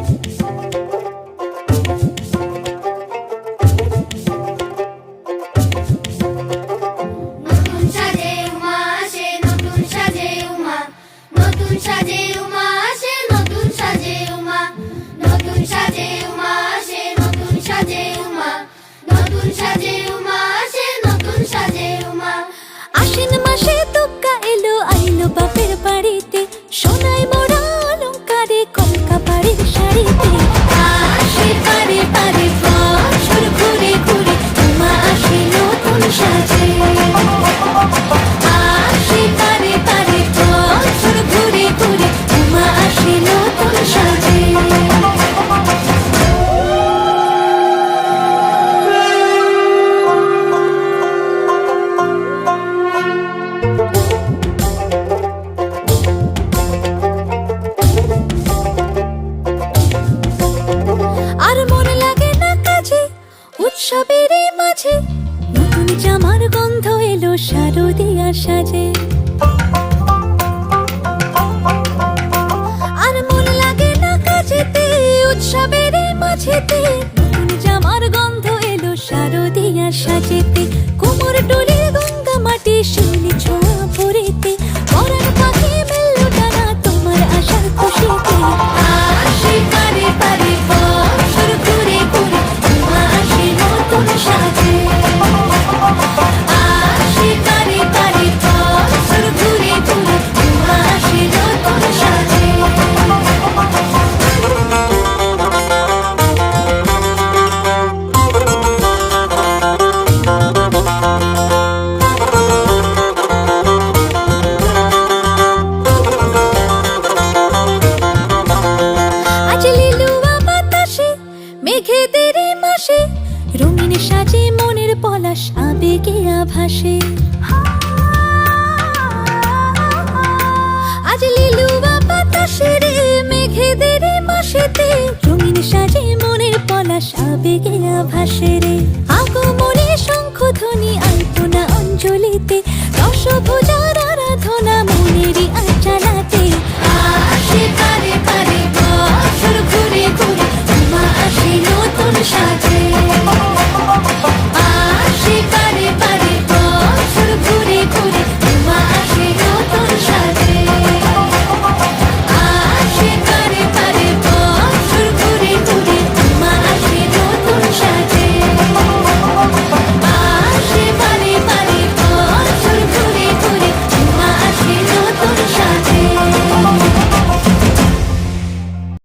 নতুন সাজে উমা আসে, নতুন সাজে উমা। নতুন সাজে উমা আসে, নতুন সাজে উমা। নতুন সাজে উমা আসে, নতুন সাজে উমা। নতুন সাজে উমা আসে, নতুন সাজে উমা। আশ্বিন মাসে তুক্কা মনে লাগে না কাজে, উৎসবের মাঝে। নতুন জামার গন্ধ এলো শারদিয়া সাজে আর মনে লাগে না কাজেতে, উৎসবের মাঝেতে, নতুন জামার গন্ধ এলো শারদিয়া সাজেতে রঙিন সাজে মনের পলাশ, আবেগে আভাসে। আজ লিলুয়া বাতাসে রে মেঘেদের মাসেতে রঙিন সাজে মনের পলাশ, আবেগে আভাসে রে। আগমনে শঙ্খ ধ্বনি আলপনা অঞ্জলিতে দশ পূজার আরাধনা মনেরই আচালাতে আসে পারে পারে ঘুরে ঘুরে আসে নতুন সাজে।